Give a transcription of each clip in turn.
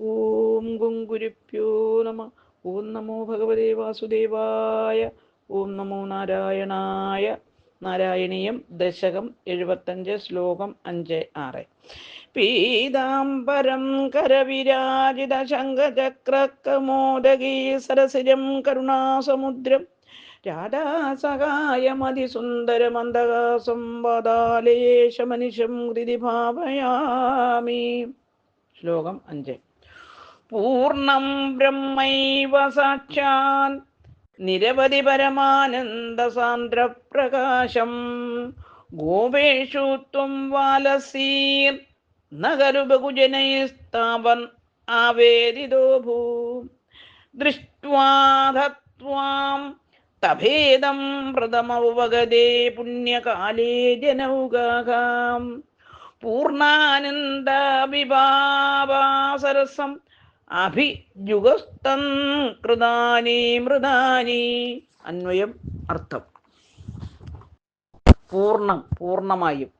ഓം ഗുങ്കുരുപ്യോ നമ. ഓം നമോ ഭഗവതേ വാസുദേവായ. ഓം നമോ നാരായണായ. നാരായണീയം ദശകം എഴുപത്തഞ്ച് ശ്ലോകം അഞ്ച് ആറ്. പീതാംബരം കരവിരാജിത ശംഖചക്രകമോദകീ സരസിജം കരുണാസമുദ്രം. രാധാസഹായമതിസുന്ദരമന്ദകാസം വാദാലേശമനിശം ഹൃതി ഭാവയാമി ശ്ലോകം അഞ്ച്. പൂർണം ബ്രഹ്മൈവ സാക്ഷാൻ നിരവധി പരമാനന്ദ സാന്ദ്രപ്രകാശം. ഗോപേഷു ത്വം വാലസീർ. നഗരു ബഹുജനൈസ്താവൻ ആവേദിതോ ഭൂ. ദൃഷ്ട്വാധത്വാം തഭേദം പ്രഥമവഗതേ പുണ്യകാലേ ജനൗകാം പൂർണാനന്ദവിഭാവാസരസം അഭിജുഗസ്തം കൃതാനി മൃദാനി അന്വയം അർത്ഥം. പൂർണം പൂർണമായും.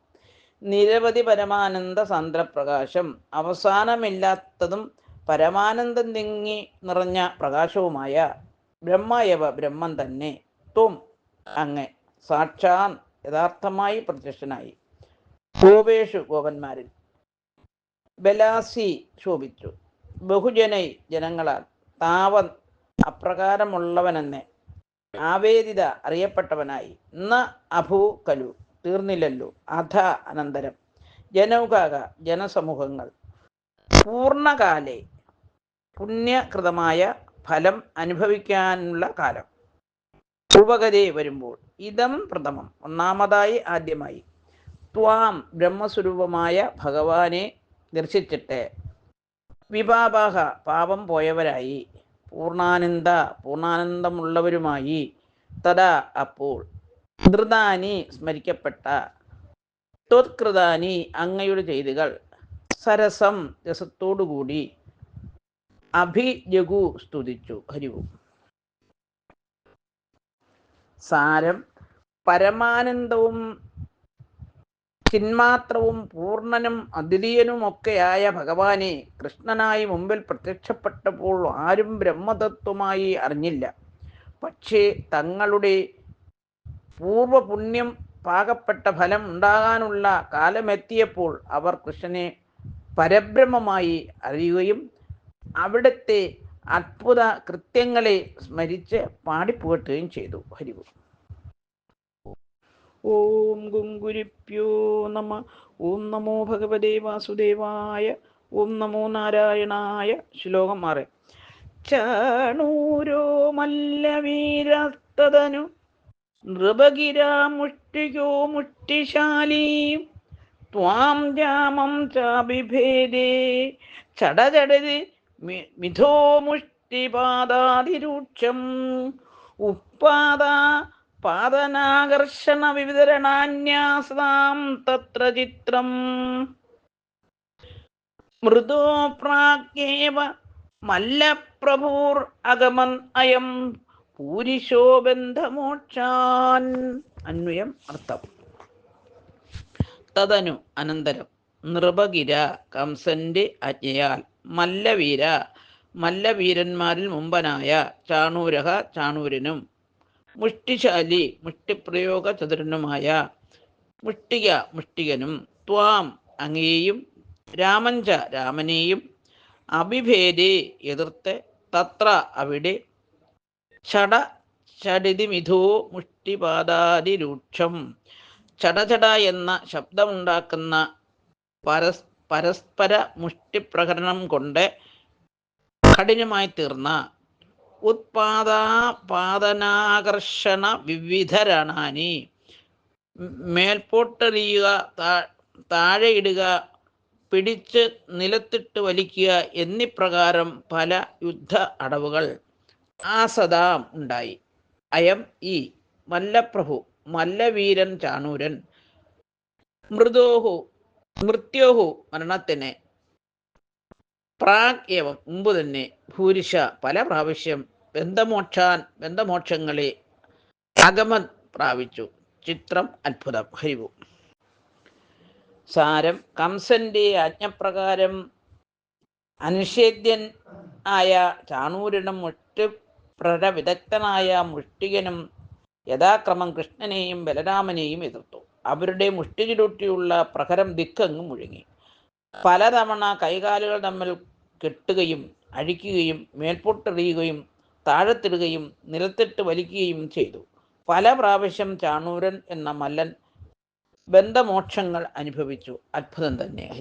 നിരവധി പരമാനന്ദ സാന്ദ്രപ്രകാശം. അവസാനമില്ലാത്തതും പരമാനന്ദം തിങ്ങി നിറഞ്ഞ പ്രകാശവുമായ ബ്രഹ്മയവ ബ്രഹ്മം തന്നെ. ത്വം. അങ്ങ്. സാക്ഷാൻ. യഥാർത്ഥമായി പ്രത്യക്ഷനായി. ഗോപേഷു ഗോപന്മാരിൽ. ബലാസി ശോഭിച്ചു. ബഹുജനൈ ജനങ്ങളാൽ താവൻ അപ്രകാരമുള്ളവനെന്നെ. ആവേദിത അറിയപ്പെട്ടവനായി. ന അഭൂ കലു. തീർന്നില്ലല്ലോ. അധ അനന്തരം. ജനൗകാക ജനസമൂഹങ്ങൾ. പൂർണകാലെ പുണ്യകൃതമായ ഫലം അനുഭവിക്കാനുള്ള കാലം. ഉപഗതി വരുമ്പോൾ. ഇതം പ്രഥമം. ഒന്നാമതായി ആദ്യമായി. ത്വാം ബ്രഹ്മസ്വരൂപമായ ഭഗവാനെ ദർശിച്ചിട്ട് വിപാപാഹ പാപം പോയവരായി. പൂർണാനന്ദ പൂർണാനന്ദമുള്ളവരുമായി തഥാ അപ്പോൾ. ധൃതാനി സ്മരിക്കപ്പെട്ട. ത്വത്കൃതാനി അങ്ങയുടെ ചെയ്തികൾ. സരസം രസത്തോടുകൂടി. അഭിജഗു സ്തുതിച്ചു. ഹരിവു സാരം പരമാനന്ദവും ചിന്മാത്രവും പൂർണനും അദ്വിതീയനുമൊക്കെയായ ഭഗവാനെ കൃഷ്ണനായി മുമ്പിൽ പ്രത്യക്ഷപ്പെട്ടപ്പോൾ ആരും ബ്രഹ്മതത്വമായി അറിഞ്ഞില്ല. പക്ഷേ തങ്ങളുടെ പൂർവപുണ്യം പാകപ്പെട്ട ഫലം ഉണ്ടാകാനുള്ള കാലമെത്തിയപ്പോൾ അവർ കൃഷ്ണനെ പരബ്രഹ്മമായി അറിയുകയും അവിടുത്തെ അത്ഭുത കൃത്യങ്ങളെ സ്മരിച്ച് പാടിപ്പുകട്ടുകയും ചെയ്തു. ഹരിവു ഓം ഗുങ്കുരിപ്യോ നമ. ഓം നമോ ഭഗവതേ വാസുദേവായ. ഓം നമോ നാരായണായ. ശ്ലോകം മാറി ചാണൂരോ മല്ലവീരസ്തനു നൃപഗിരാമുഷ്ടിയോ മുഷ്ടിശാലീം. ത്വാം രാമം ചാഭിഭേദേ. ചടചടതി മിഥോ മുഷ്ടിപാദാതിരൂക്ഷം. ഉപ്പാദ പാദനാകർഷണ വിവിതരണാന്യാസാം തത്ര ചിത്രം. മൃദോ പ്രാഗ്യേവ മല്ലപ്രഭൂർ അഗമൻ അയം പൂരിശോ ബന്ധമോക്ഷാൻ. അന്വയം അർത്ഥം. തദനു അനന്തരം നൃപഗിര കംസന്റെ അജ്ഞയാൽ മല്ലവീര മല്ലവീരന്മാരിൽ മുമ്പനായ ചാണൂരഹ ചാണൂരനും മുഷ്ടിശാലി മുഷ്ടിപ്രയോഗ ചതുരനുമായ മുഷ്ടിക മുഷ്ടികനും ത്വാം അങ്ങേയും രാമഞ്ച രാമനെയും അഭിഭേദേ എതിർത്ത് തത്ര അവിടെ ചട ചടിതിമിഥോ മുഷ്ടിപാദാതിരൂക്ഷം. ചടചട എന്ന ശബ്ദമുണ്ടാക്കുന്ന പരസ് പരസ്പര മുഷ്ടിപ്രകരണം കൊണ്ട് കഠിനമായി തീർന്ന ഉത്പാദാപാദനാകർഷണ വിവിധരണാനി. മേൽപോട്ടെറിയുക താഴെയിടുക പിടിച്ച് നിലത്തിട്ട് വലിക്കുക എന്നിപ്രകാരം പല യുദ്ധ അടവുകൾ ആസദാം ഉണ്ടായി. അയം ഈ മല്ലപ്രഭു മല്ലവീരൻ ചാണൂരൻ മൃദോഹു മൃത്യോഹു മരണത്തിന് പ്രാഗ് ഏവം മുമ്പ് തന്നെ ഭൂരിഷ പല പ്രാവശ്യം ബന്ധമോക്ഷാൻ ബന്ധമോക്ഷങ്ങളെ അഗമൻ പ്രാപിച്ചു. ചിത്രം അത്ഭുതം. ഹരിവു സാരം. കംസന്റെ ആജ്ഞപ്രകാരം അനുഷേദ്യൻ ആയ ചാണൂരനും മുഷ്ടി പ്രരവിദഗ്ധനായ മുഷ്ടികനും യഥാക്രമം കൃഷ്ണനെയും ബലരാമനെയും എതിർത്തു. അവരുടെ മുഷ്ടി ചുരുട്ടിയുള്ള പ്രഹരം ദിക്കങ്ങ് മുഴുങ്ങി. പലതവണ കൈകാലുകൾ തമ്മിൽ കെട്ടുകയും അഴിക്കുകയും മേൽപോട്ടെറിയുകയും താഴത്തിടുകയും നിലത്തിട്ട് വലിക്കുകയും ചെയ്തു. പല പ്രാവശ്യം ചാണൂരൻ എന്ന മല്ലൻ ബന്ധമോക്ഷങ്ങൾ അനുഭവിച്ചു. അത്ഭുതം തന്നെ.